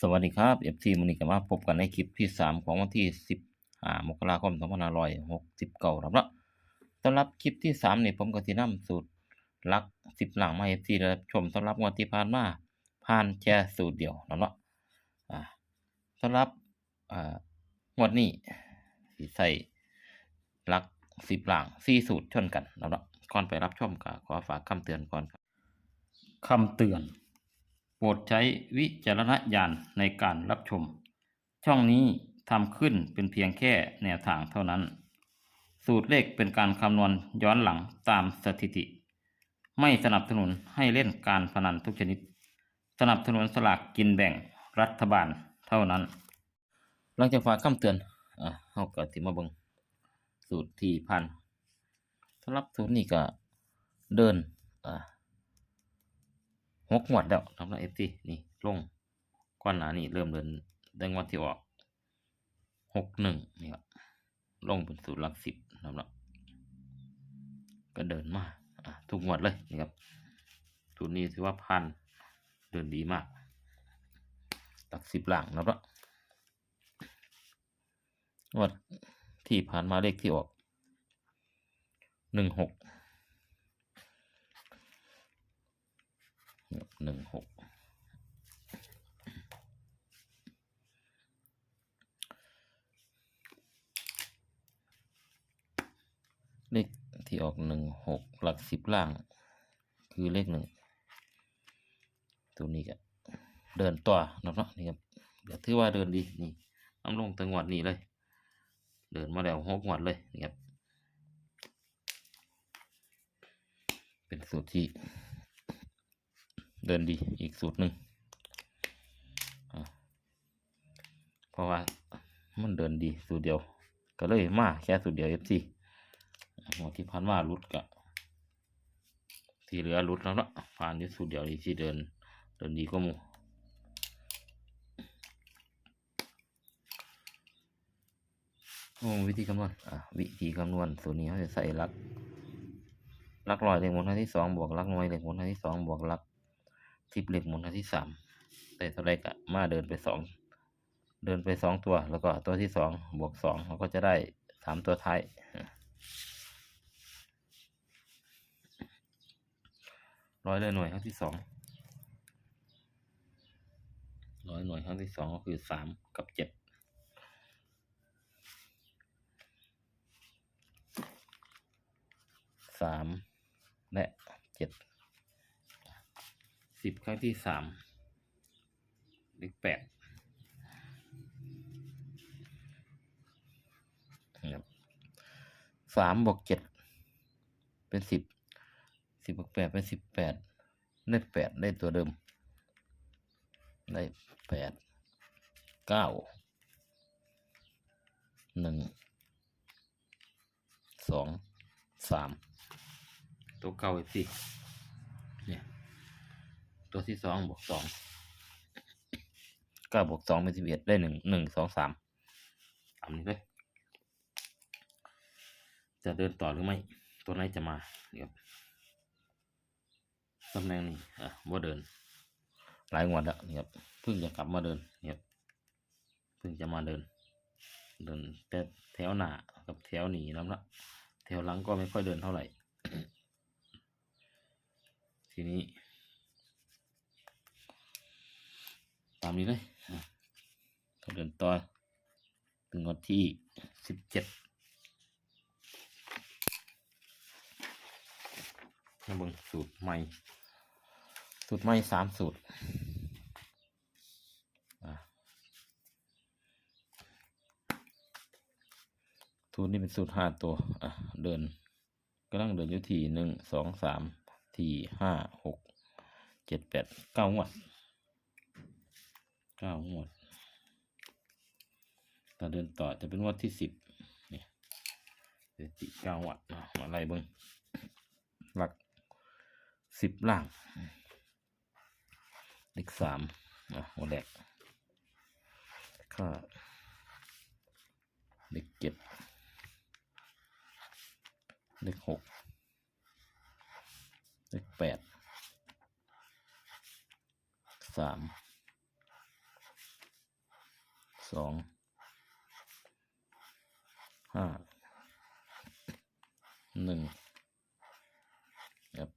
สวัสดีครับ FC มันนี้ก็มาพบกันในคลิปที่ 3 ของวันที่ 15 มกราคม 2569ครับเนาะสำหรับคลิปที่3นี่ผมก็สินำสูตรลัก 10 หลังมาให้ FC ได้รับชมสำหรับงวดที่ผ่านมาผ่านแค่สูตรเดียวนะเนาะสำหรับงวดนี้สิใส่ลัก 10 หลัง4สูตรชนกันนะเนาะก่อนไปรับชมก็ขอฝากคำเตือนก่อนครับคำเตือน โปรดใช้วิจารณญาณในการรับชม ช่องนี้ทำขึ้นเป็นเพียงแค่แนวทางเท่านั้น สูตรเลขเป็นการคำนวณย้อนหลังตามสถิติ ไม่สนับสนุนให้เล่นการพนันทุกชนิด สนับสนุนสลากกินแบ่งรัฐบาลเท่านั้น หลังจากฝากคำเตือนอะเฮาก็สิมาเบิงสูตรที่พันสำหรับสูตรนี้ก็เดินอ่า หกงวดแล้วสำหรับเอฟซีนี่ลงก้อนหนานี่เริ่มเดินเดินวันที่ออกหกหนึ่งนี่ครับลงเป็นสูตรหลักสิบสำหรับก็เดินมาอะทุกงวดเลยนี่ครับสูตรนี้ถือว่าพันเดินดีมากหลักสิบหลังนะครับงวดที่ผ่านมาเลขที่ออกหนึ่งหก หนึ่งหกเลขที่ออกหนึ่งหกหลักสิบล่าง คือเลขหนึ่งตัวนี้ก็เดินต่อนะเนาะนี่ครับเดี๋ยวถือว่าเดินดีนี่น้ำลงตังหวัดนี่เลย เดินมาแล้วหกหวัดเลยนี่ครับเป็นสูตรที่ เดินดีอีกสูตรหนึ่งเพราะว่ามันเดินดีสูตรเดียว ก็เลยมาแค่สูตรเดียวเอฟซีหมดที่พันว่ารุดกะที่เหลือรุดแล้วเนาะผ่านที่สูตรเดียวนี่ที่เดิน เดินดีก็มูวิธีคำนวณอะวิธีคำนวณสูตรนี้เขาจะใส่ลักลักร้อยเลขหมุนหน้าที่สองบวกลักหน่วยเลขหมุนหน้าที่สองบวกลัก สิบเหล็กหมุนอันที่สามแต่ตัวแรกอะมาเดินไปสองเดินไปสองตัว แล้วก็ตัวที่สองบวกสองเราก็จะได้สามตัวท้ายร้อยเลยหน่วยครั้งที่สองร้อยหน่วยครั้งที่สองก็คือสามกับเจ็ดสามและเจ็ด สิบครั้งที่สามเลขแปดครับสามบวกเจ็ดเป็นสิบสิบบวกแปดเป็นสิบแปดได้แปดได้ตัวเดิม ได้แปดเก้าหนึ่งสองสามตัวเก้าอีกสิเนี่ย ตัวที่สองบวกสองเก้าบวกสองเป็นสิบเอ็ดได้หนึ่งหนึ่งสองสามตามนี้เลยจะเดินต่อหรือไม่ ตัวไหนจะมาเนี่ยครับตำแหน่งนี้อะว่าเดิน หลายงวดแล้วเนี่ยครับเพิ่งจะกลับมาเดินเนี่ยครับเพิ่งจะมาเดิน เดินแต่แถวหน้ากับแถวหนีแล้วละแถวหลังก็ไม่ค่อยเดินเท่าไหร่ ทีนี้ ตามนี้เลยอะก็เดินต่อถึงวันที่สิบเจ็ดมาเบิ่งสูตรใหม่ สูตรใหม่สามสูตรอะสูตรนี้เป็นสูตรห้าตัว อะ เดินกำลังเดินอยู่ที่หนึ่งสองสามที่ห้าหกเจ็ดแปดเก้างวด เก้างวดถ้าเดินต่อจะเป็นงวดที่สิบนี่เดือนที่เก้างวดอะไล่เบิ้งหลักสิบล่างเลขสามอะหัวแรกค่าเลขเจ็ดเลขหกเลขแปดสาม สองห้าหนึ่งครับ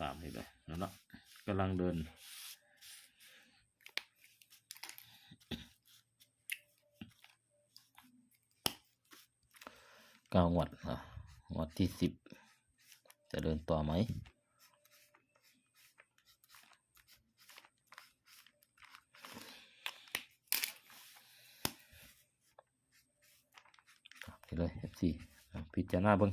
ตามนี้เลยแล้วเนาะกำลังเดิน เก้างวดอะงวดที่สิบจะเดินต่อไหม ไป พิจารณาเบิ้ง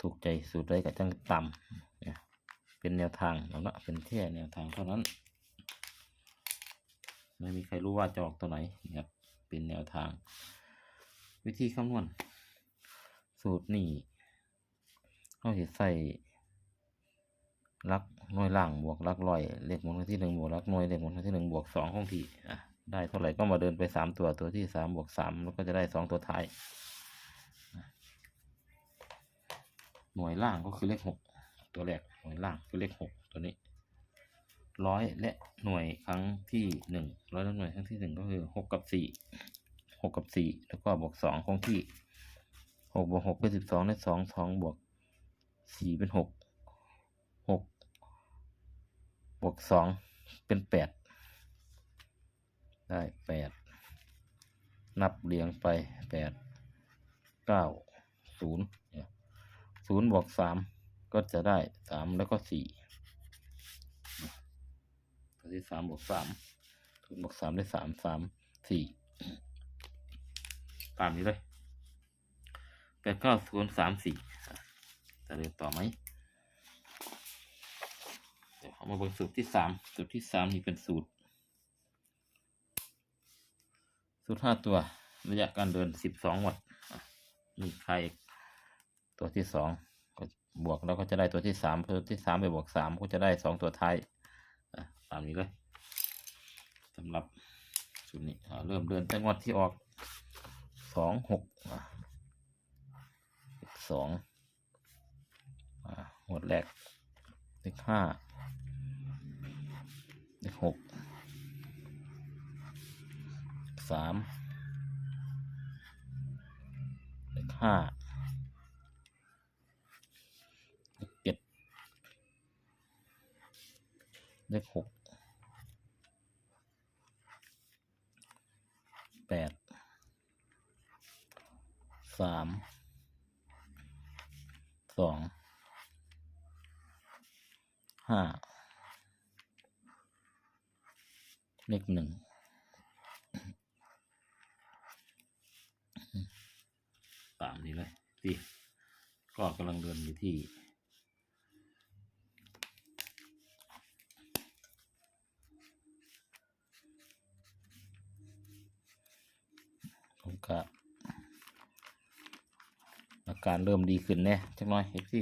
ถูกใจสูตรใดก็จังต่ำเป็นแนวทางแล้วนะเป็นแค่แนวทางเท่านั้น ไม่มีใครรู้ว่าจะออกตัวไหนนะครับเป็นแนวทาง วิธีคำนวณ สูตรนี่เขาจะใส่ลักหน่วยล่างบวกลักร้อยเลขหมุนที่หนึ่งบวกลักหน่วยเลขหมุนที่หนึ่งบวกสองของที่ได้เท่าไหร่ก็มาเดินไปสามตัวตัวที่สามบวกสามแล้วก็จะได้สองตัวท้าย หน่วยล่างก็คือเลขหกตัวแรกหน่วยล่างคือเลขหกตัวนี้ร้อยและหน่วยครั้งที่หนึ่งร้อยและหน่วยครั้งที่หนึ่งก็คือหกกับสี่หกกับสี่แล้วก็บวกสองคงที่หกบวกหกเป็นสิบสองได้สองสองบวกสี่เป็นหกหกบวกสองเป็นแปดได้แปดนับเรียงไปแปดเก้าศูนย์ ศูนย์บวกสามก็จะได้สามแล้วก็สี่ตัวที่สามบวกสามศูนย์บวกสามได้สามสามสี่ตามนี้เลยแปดเก้าศูนย์สามสี่จะเรียนต่อไหมเดี๋ยวเอามาบนสูตรที่สามสูตรที่สามนี่เป็นสูตร สูตรห้าตัว ระยะการเดินสิบสองวัตต์อะมีใคร ตัวที่สองก็บวกแล้วก็จะได้ตัวที่สามตัวที่สามไปบวกสามก็จะได้สองตัวท้ายตามนี้เลยสำหรับสูตรนี้เริ่มเดินแต่งวดที่ออกสองหกสองอะงวดแรกเลขห้าเลขหกสามเลขห้า เลขเจ็ด เลขหกแปดสามสองห้าเลขหนึ่งตามนี้เลยสิก็กำลังเดินอยู่ที่ ก็อาการเริ่มดีขึ้นแน่จักน้อยเอฟซี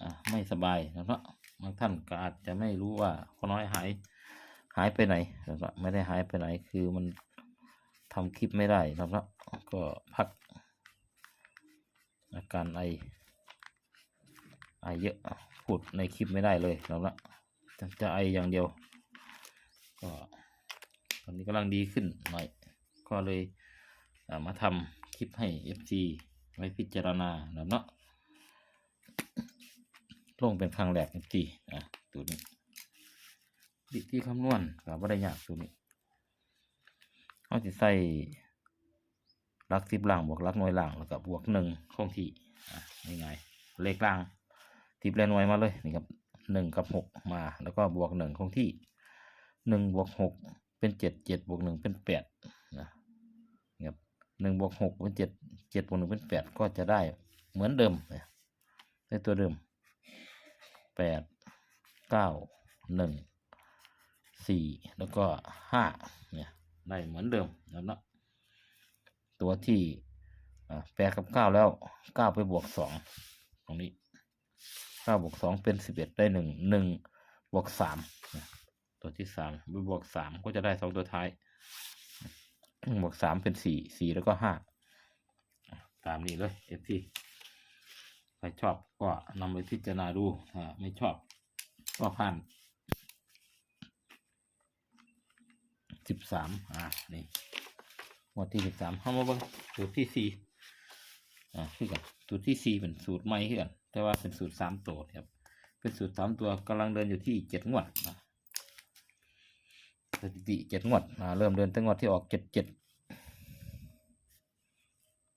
อ่าไม่สบายนะครับบางท่านก็อาจจะไม่รู้ว่าพ่อน้อยหายหายไปไหนนะครับไม่ได้หายไปไหนคือมันทำคลิปไม่ได้นะครับก็พักอาการไอไอเยอะพูดในคลิปไม่ได้เลยนะครับจะจะไออย่างเดียว ก็ตอนนี้กำลังดีขึ้นหน่อยก็เลย มาทำคลิปให้ FG ไว้พิจารณาแล้วเนาะลงเป็นครั้งแรก FG อะตัวนี้วิธีคำนวณก็บ่ได้ยากตัวนี้เขาจะใส่หลักสิบล่างบวกลักหน่วยล่างแล้วก็บวกหนึ่งคงที่อะง่ายๆเลขล่างทิบและหน่วยมาเลยนี่ครับหนึ่งกับหกมา แล้วก็บวกหนึ่งคงที่หนึ่งบวกหกเป็นเจ็ดเจ็ดบวกหนึ่งเป็นแปด หนึ่งบวกหกเป็นเจ็ดเจ็ดบวกหนึ่งเป็นแปดก็จะได้เหมือนเดิมเนี่ยได้ตัวเดิมแปดเก้าหนึ่งสี่แล้วก็ห้าเนี่ยได้เหมือนเดิมแล้วเนาะตัวที่แปดกับเก้าแล้วเก้าไปบวกสองตรงนี้เก้าบวกสองเป็นสิบเอ็ดได้หนึ่งหนึ่งบวกสามตัวที่สามไปบวกสามก็จะได้สองตัวท้าย บวกสามเป็นสี่สี่แล้วก็ห้าตามนี้เลยเอฟซีใครชอบก็นำไปพิจารณาดูถ้าไม่ชอบก็ผ่านสิบสามอ่านี่งวดที่สิบสามเข้ามาบิ่งสูตรที่สี่อ่าคือกันสูตรที่สี่เป็นสูตรใหม่คือกันแต่ว่าเป็นสูตรสามตัวครับ เป็นสูตรสามตัวกำลังเดินอยู่ที่เจ็ดงวดนะ สถิติเจ็ดงวดเริ่มเดินตั้งงวดที่ออกเจ็ดเจ็ด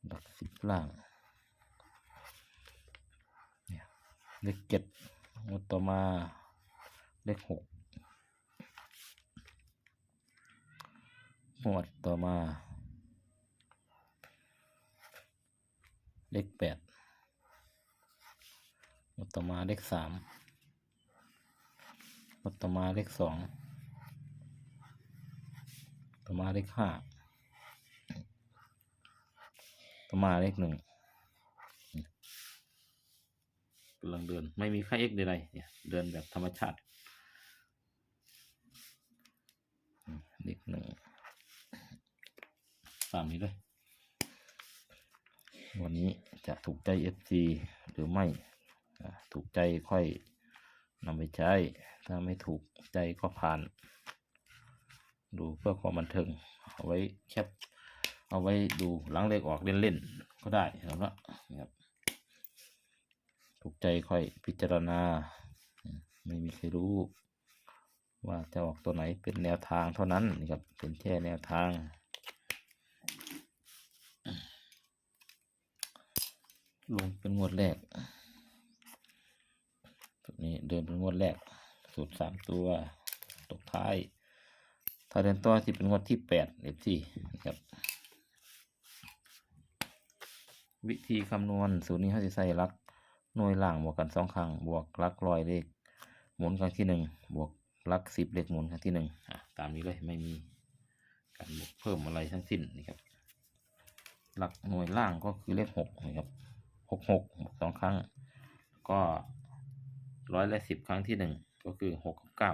หลักสิบล่างเนี่ยเลขเจ็ดงวดต่อมาเลขหกงวดต่อมา เลขแปดงวดต่อมาเลขสามงวดต่อมาเลขสอง ต่อมาเลขห้าต่อมาเลขหนึ่งกำลังเดินไม่มีค่าเอกใดๆเนี่ยเดินแบบธรรมชาติเลขหนึ่งตามนี้เลยวันนี้จะถูกใจ FC หรือไม่ถูกใจค่อยนำไปใช้ ถ้าไม่ถูกใจก็ผ่าน ดูเพื่อความบันเทิงเอาไว้แคปเอาไว้ดูหลังเลขออกเล่นๆก็ได้แล้วนะนะครับถูกใจค่อยพิจารณา ไม่มีใครรู้ ว่าจะออกตัวไหนเป็นแนวทางเท่านั้นนะครับเป็นแค่แนวทางลงเป็นงวดแรกตัวนี้เดินเป็นงวดแรกสูตรสามตัว ตกท้าย ถ้าเดินต่อที่เป็นงวดที่แปดเอฟซีครับวิธีคำนวณสูตรนี้เขาจะใส่ลักหน่วยล่างบวกกันสองครั้งบวกลักรอยเลขหมุนครั้งที่หนึ่งบวกลักสิบเลขหมุนครั้งที่หนึ่งอะตามนี้เลยไม่มีการบวกเพิ่มอะไรทั้งสิ้นนะครับหลักหน่วยล่างก็คือเลขหกนะครับหกหกสองครั้ง ก็ร้อยละสิบครั้งที่หนึ่งก็คือหกกับเก้า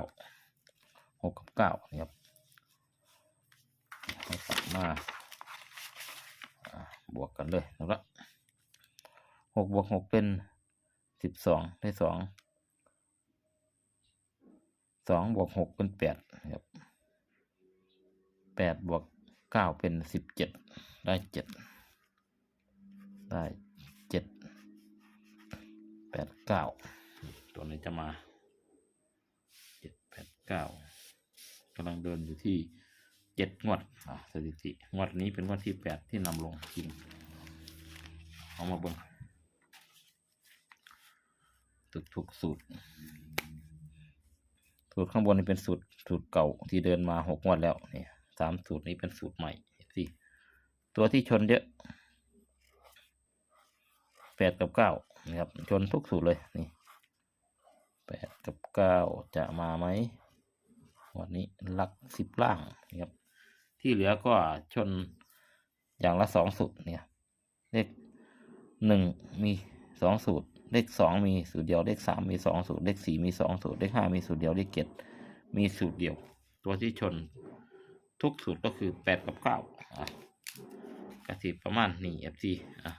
หกกับเก้านะครับ ให้กลับมาบวกกันเลยนะครับหกบวกหกเป็นสิบสองได้สองสองบวกหกเป็นแปดครับแปดบวกเก้าเป็นสิบเจ็ดได้เจ็ดได้เจ็ดแปดเก้าตัวนี้จะมาเจ็ดแปดเก้ากำลังเดินอยู่ที่ จ็ดงวดอะสถิติ งวดนี้เป็นงวดที่แปดที่นำลงจริงเอามาบิ่งถูกถูกสูตร สูตรข้างบนนี่เป็นสูตรสูตรเก่าที่เดินมาหกงวดแล้วนี่สามสูตรนี้เป็นสูตรใหม่สิตัวที่ชนเยอะแปดกับเก้านะครับ ชนทุกสูตรเลยนี่แปดกับเก้าจะมาไหมวันนี้หลักสิบล่างนะครับ ที่เหลือก็ชนอย่างละสองสูตรเนี่ยเลขหนึ่งมีสองสูตร เลขสองมีสูตรเดียวเลขสามมีสองสูตรเลขสี่มีสองสูตรเลขห้ามีสูตรเดียวเลขเจ็ดมีสูตรเดียว ตัวที่ชนทุกสูตรก็คือแปดกับเก้าอะกระสิประมาณนี้ FC อะ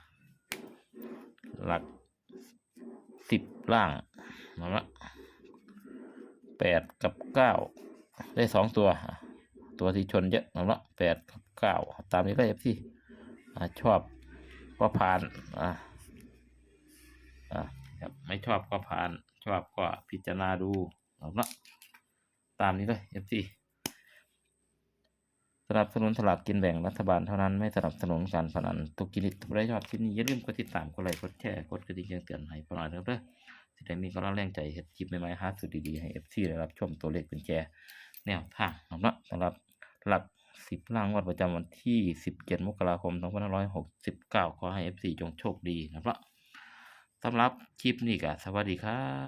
หลักสิบล่างนะละแปดกับเก้าได้สองตัวอะ ตัวที่ชนเยอะนะละแปดกับเก้าตามนี้ได้พี่ชอบก็ผ่านอะอะครับไม่ชอบก็ผ่าน ชอบก็พิจารณาดูนะละตามนี้เลยเอฟซีสนับสนุนสลากกินแบ่งรัฐบาลเท่านั้นไม่สนับสนุนการพนันทุกกิริตทุกได้ชอบคลิปนี้อย่าลืมกดติดตามกดไลค์กดแชร์กดกระดิ่งแจ้งเตือนให้พอหน่อยเด้อเด้อสิได้มีกำลังแรงใจเฮ็ดคลิปใหม่ๆหาสุดดีๆให้ FC ได้รับชมตัวเลขเป็นแจแนวทางนะครับสำหรับ หลักสิบล่างวัดประจำวันที่17มกราคมตรงพันล้านร้อให้ FC จงโชคดีนะครับสำหรับคลิปนี้ก็สวัสดีครับ